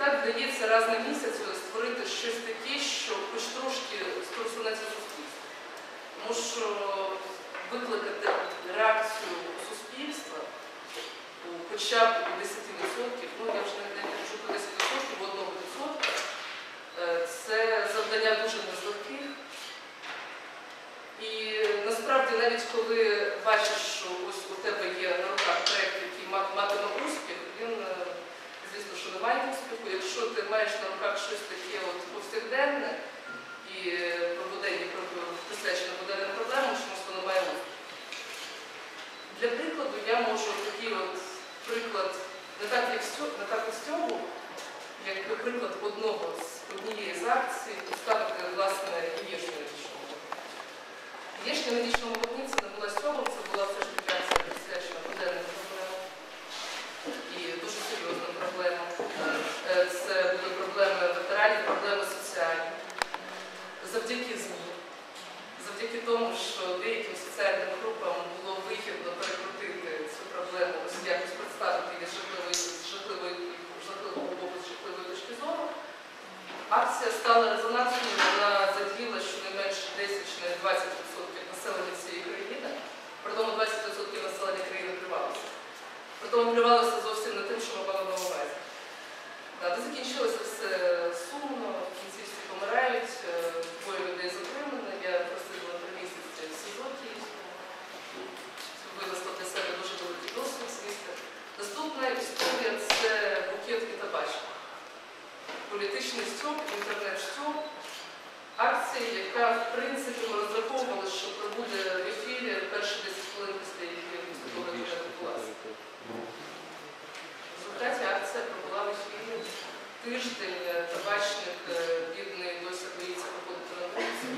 так вдається раз на місяць створити щось таке, що хоч трошки скорсунеться суспільство. Тому що викликати реакцію суспільства у хоча б у 10%, ну я вже не кажу про 10%, в одного відсотка, е, це завдання дуже незлегких. І насправді навіть коли бачиш, що ось у тебе є на руках проєкт, який матиме успіх, він, е, звісно, що не має успіху. Якщо ти маєш на руках щось таке от повсякденне і е, про буденні про- присвячене буденним проблемам, чомусь воно має. Для прикладу я можу такий от приклад не так, як не так і цього, як приклад одного з однієї з акцій, поставити власне яєчню медичному. Яєчня медичному вогні це не була сьомом, це була все ж таки акція присвячена буденним проблемам і дуже серйозним проблемам. Е, Це були проблеми ветеранів, проблеми соціальні. Завдяки ЗМІ, завдяки тому, що деяким соціальним групам було вигідно перекрутити цю проблему, ось якось представити її з жахливої, з жахливої, з жахливого боку, з жахливої точки зору. Акція стала резонансною, вона заділа щонайменше 10 чи навіть 20% населення цієї країни, при тому 20% населення країни плювалося. При тому плювалося зовсім не тим, що ми мали на увазі. Да, закінчилося все сумно, в кінці всі помирають, е, двоє людей Політичний стьоп, інтернет-стьоп, акція, яка в принципі ми розраховували, що пробуде в ефірі перші 10 хвилин після її виступової відбулася. В результаті акція пробула в ефірі. Тиждень, е, табачник е, бідний досі боїться виходити на вулицю,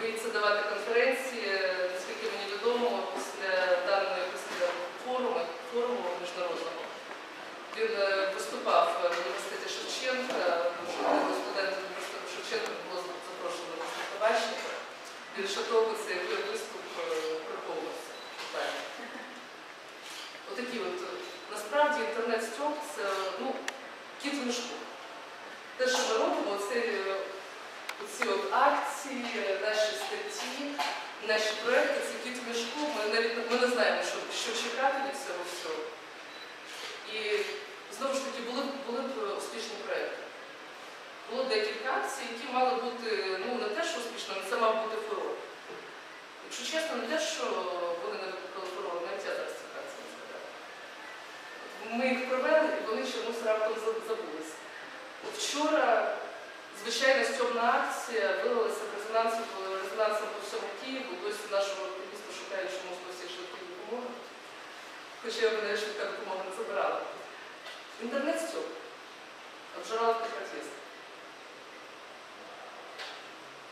боїться давати конференції. Е, Наскільки мені відомо, після даної після форуму, форуму міжнародного він е, виступав в університеті Шевченка, тому що до студентів університету Шевченка було запрошено до табачника. Більше того, цей виступ е, приховувався. Так. Отакі от, е, насправді інтернет-стьоп це ну, кіт в мішку. Те, що ми робимо, це е, оці от акції, е, наші статті, наші проекти, це кіт в мішку. Ми навіть ми не знаємо, що, що чекати від цього всього. І знову ж таки були, б- були б успішні проекти. Було декілька акцій, які мали бути ну, не те, що успішними, це мав бути фурор. Якщо чесно, не те, що вони викликали фурор, навіть я зараз цих акцій не згадаю. Ми їх провели і вони чомусь раптом забулися. Вчора звичайна стьомна акція вилилася в резонанс, резонансом по всьому Києву, досі нашого активіста шукає чомусь досі швидкої допомоги. Хоча мене швидка допомога не забирала. Інтернет стьоп. Обжирала протест.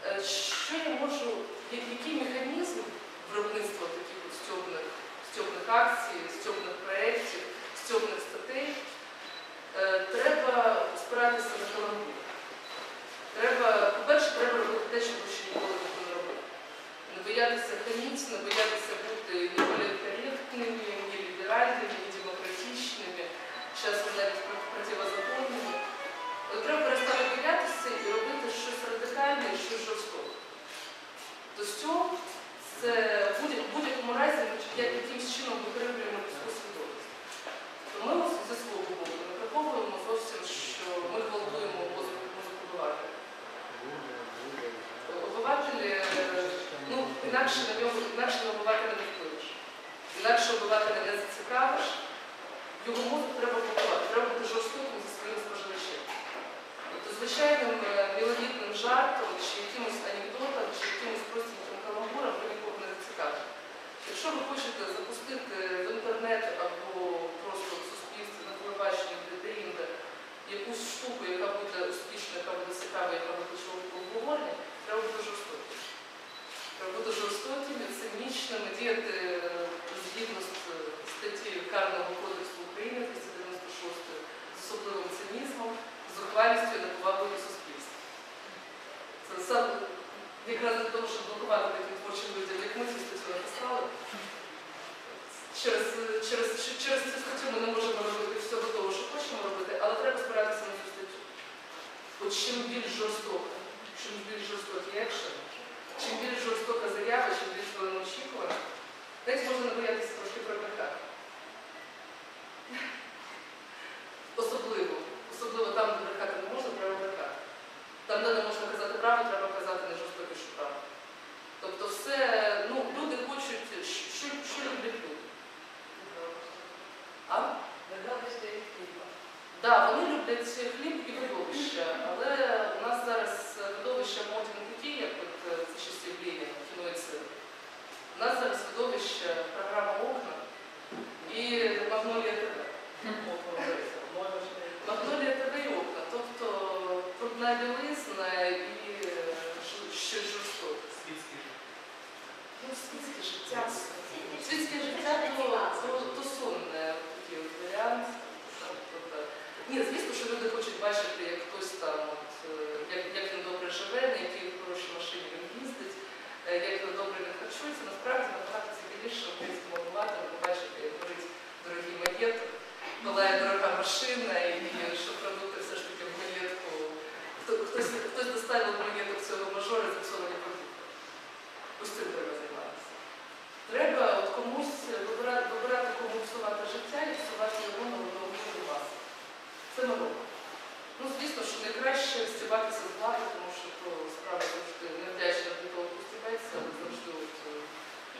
Е, Що я можу, я- який механізм виробництва таких стьобних, стьобних акцій, стьобних проєктів, стьобних статей? Е, Треба спиратися на каламбур. Треба, по-перше, треба робити те, що ще ніколи не робив. Не боятися хаміть, не боятися бути ні політкоректними, ні ліберальними, ні демократичними, часом навіть проти- противозаконними. Треба перестати боятися і робити щось радикальне і щось жорстоке. То стьоп це в будь- в будь-якому разі як якимось чином викривлюємо людську свідомість. Ми зі свого боку не приховуємо зовсім, що ми гвалтуємо мозок мозокобивателя. Обивателі, е, ну, інакше на нього, інакше на обивателя не впливеш. Інакше обивателя не зацікавиш. Його мозок треба побувати, треба бути жорстоким зі своїм споживачем. Тобто звичайним е, міловітним жартом, чи якимось анекдотом, чи якимось простеньким каламбуром бачити, як хтось там, от, е, як, як він добре живе, на якій хорошій машині він їздить, е, як він добре він харчується. Насправді набагато цікавіше українському обивателю побачити, як горить дорогий маєток, палає дорога машина, і що продукти все ж таки в маєтку. Хто- Хтось, хтось доставив маєток цього мажора зіпсовані продукти. Ось цим треба займатися. Треба от комусь вибирати, вибирати кому псувати життя і псувати його на одному до вас. Це ми робимо. Ну, звісно, що найкраще стібатися з влади, тому що то справа завжди невдячна для того, хто стібається, але завжди от, е,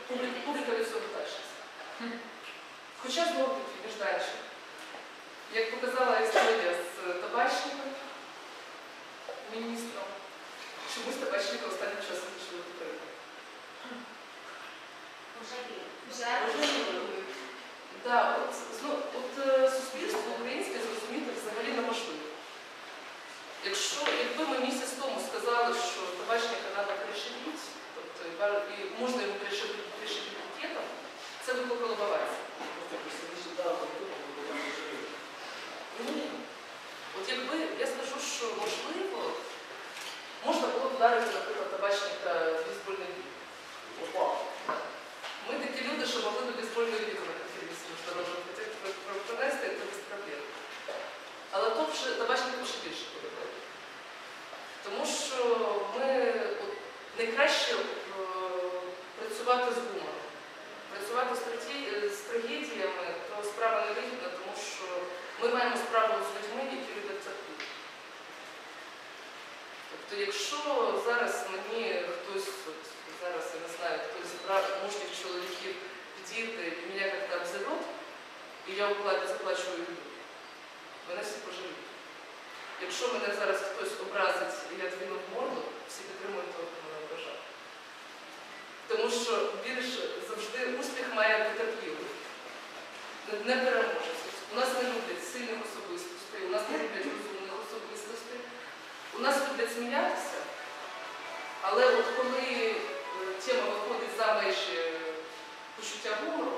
публіка, публіка від цього тащиться. Хоча знову таки, між далі. Як показала історія з табачником, міністром, чомусь табачника останнім часом почали підтримати. Да, от, ну, от е, суспільство українське зрозуміти взагалі неможливо. Якщо, якби ми місяць тому сказали, що табачника треба перешибіть, тобто і, бар- і можна його перешибити перешибити пакетом, це викликало баварці. Ні. От якби я скажу, що можливо, можна було б вдарити, наприклад, табачника в бейсбольний бік. Ми такі люди, що могли до бейсбольної ліги на конференції міжнародного провести, це без проблем. Але то вже табачнику ще більше перебили. Тому що ми найкраще е, працювати з гумором. Працювати з, траті- з трагедіями, то справа не вигідна, тому що ми маємо справу з людьми, які люблять церкву. Тобто, якщо зараз мені хтось, от, зараз я не знаю, хтось з мужніх чоловіків підійде і мене як-то обзовет, і я люблю, мене всі пожаліють. Якщо мене зараз хтось образить і я двину в морду, всі підтримують того, хто мене ображав. Тому що більш завжди успіх має потерпілих, не- переможець. У нас не люблять сильних особистостей, у нас не люблять розумних особистостей. У нас люблять сміятися, але от коли е, тема виходить за межі е, почуття гумору,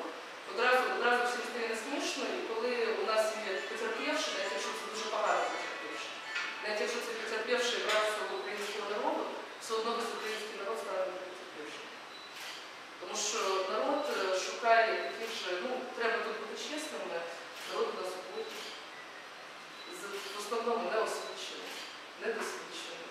одразу, одразу всім стає не смішно, і коли у нас є потерпівши, навіть якщо це дуже погано потерпівши, навіть якщо це потерпівши брат всього українського народу, все одно весь український народ стане потерпівшим. Тому що народ е, шукає таких же, ну, треба тут бути чесними, народ у нас з- в основному не освічений, недосвідчений.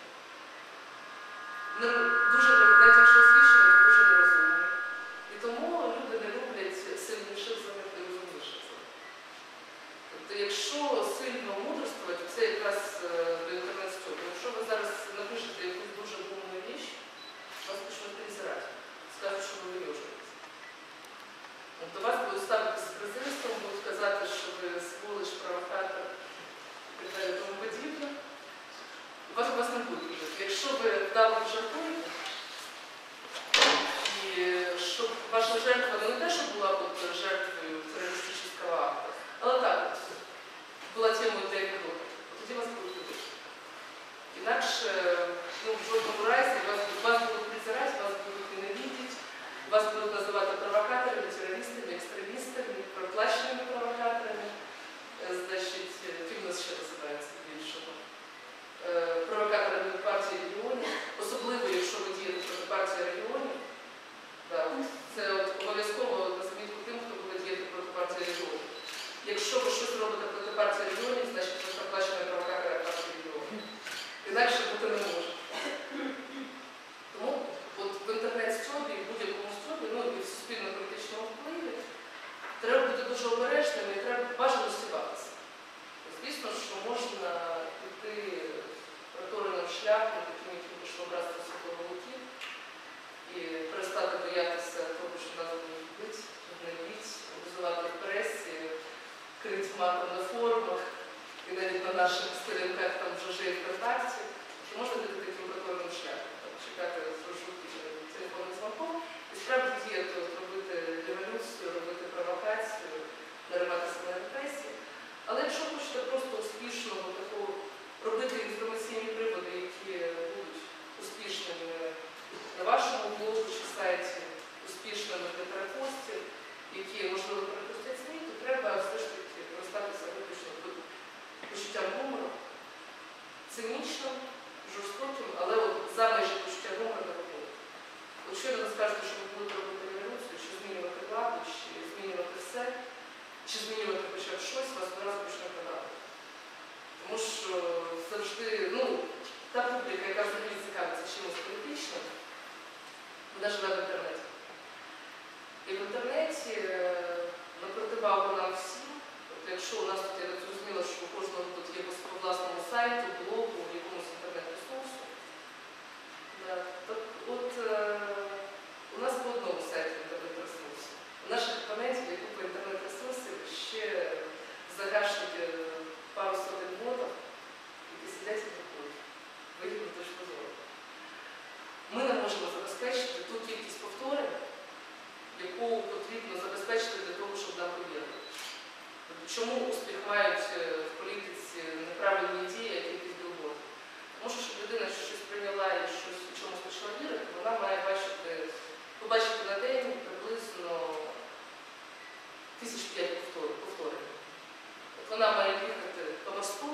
вона має їхати по мосту,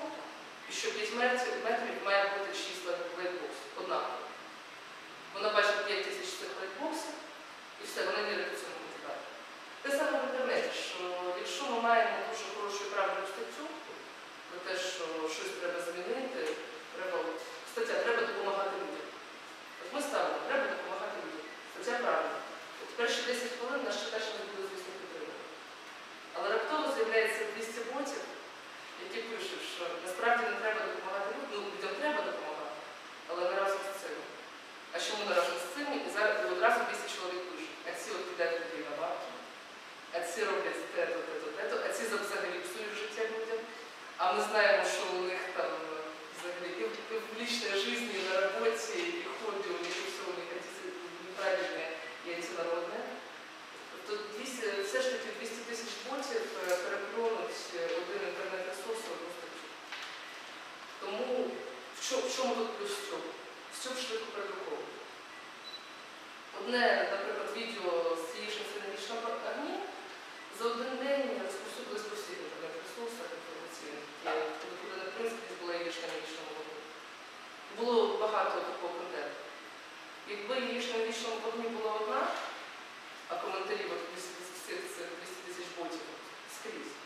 і що 5 метрів має бути 6 лайтбоксів, однаково. Вона бачить 5 тисяч цих лайтбоксів, і все, вона вірить у цьому матеріалі. Те саме в інтернеті, що якщо ми маємо дуже хорошу і правильну статтю, про те, що щось треба змінити, треба, стаття треба допомагати людям. От ми ставимо, треба допомагати людям. Стаття правильна. От перші 10 хвилин наш читач не буде звісно підтримати. Але раптово з'являється 200 ботів. І ти пишеш, що насправді не треба допомагати людям, ну, людям треба допомагати, але не разом з цим. А чому не разом з цим? І зараз одразу 200 чоловік пише, а ці от піде туди на бабки, а ці роблять те, то, те, то, те, то, а ці взагалі псують життя людям, а ми знаємо, що вони. чому тут плюс стюб? Стюб швидко передруковують. Одне, наприклад, відео з цієї синергічного армії за один день розповсюдилось по всіх інтернет ресурсах інформаційних, які в принципі була її вічному вогні. Було багато такого контенту. Якби її ж вічному вогні була одна, а коментарів 200 тисяч ботів скрізь.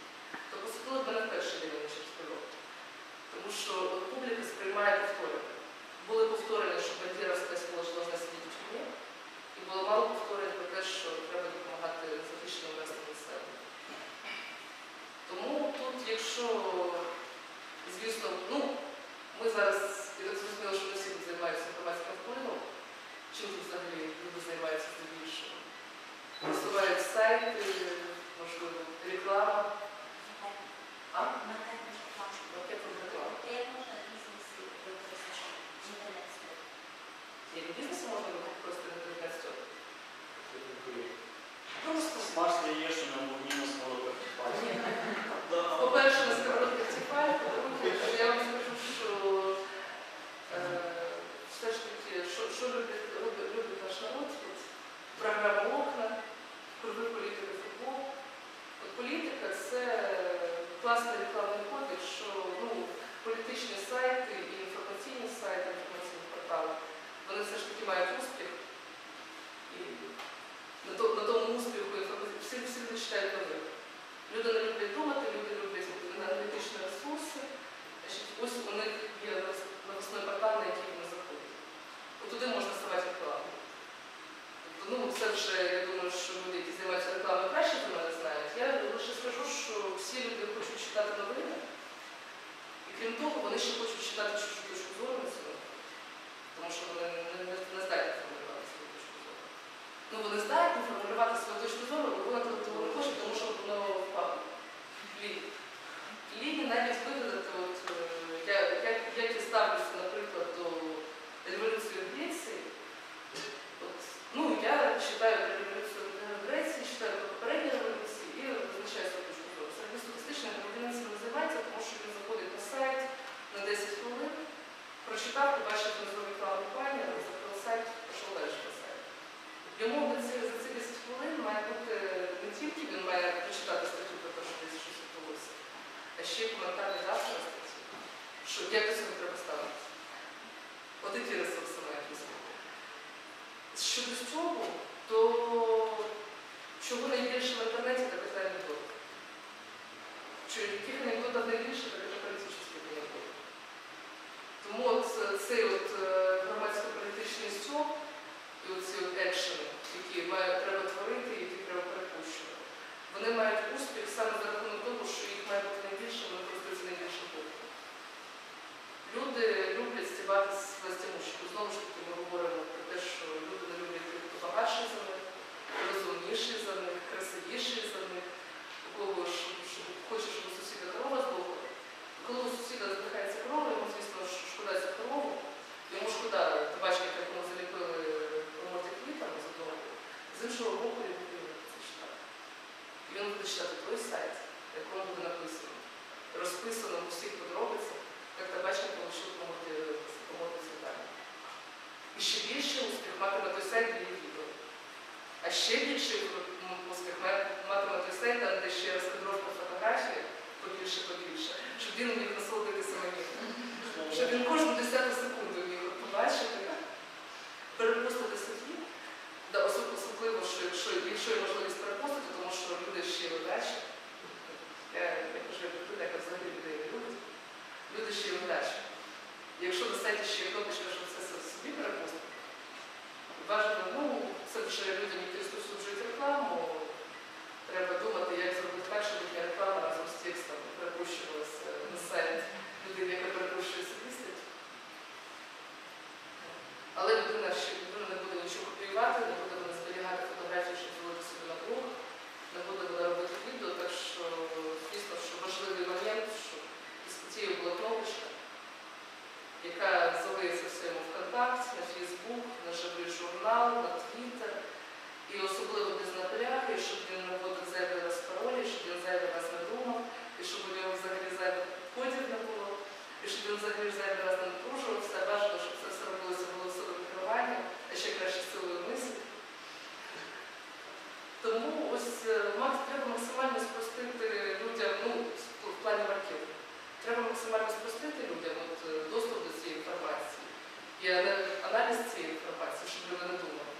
вот эти ресурсовые епископи. Щодо цього, то чого найбільше в інтернеті, так це анекдот. Яких анекдотів найбільше, так це політичні анекдоти. Тому от цей от е, громадсько-політичний стьоб і оці от екшени, які має, треба творити і які треба перепущувати, вони мають успіх саме за рахунок того, що їх має бути найбільше, вони користуються найбільшим попитом. Люди працювати з властимущиком. Знову ж таки, ми говоримо про те, що люди не люблять тих, хто багатший за них, розумніший за них, красивіший за них, у кого ж хоче, щоб у сусіда корова здохла. Коли у сусіда здихається корова, йому, звісно, шкода цю корову, йому шкода, ти бачиш, дуже людям, які розповсюджують рекламу, треба думати, як зробити так, щоб ця реклама разом з текстом перепущувалася на сайт людини, яка перепущує статистику. Але людина ще. Тому ось е, треба максимально спростити людям, ну, в плані маркетингу, треба максимально спростити людям е, доступ до цієї інформації і аналіз цієї інформації, щоб люди не думали.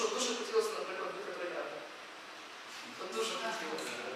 що дуже хотілося, наприклад, бути полями. Дуже хотілося.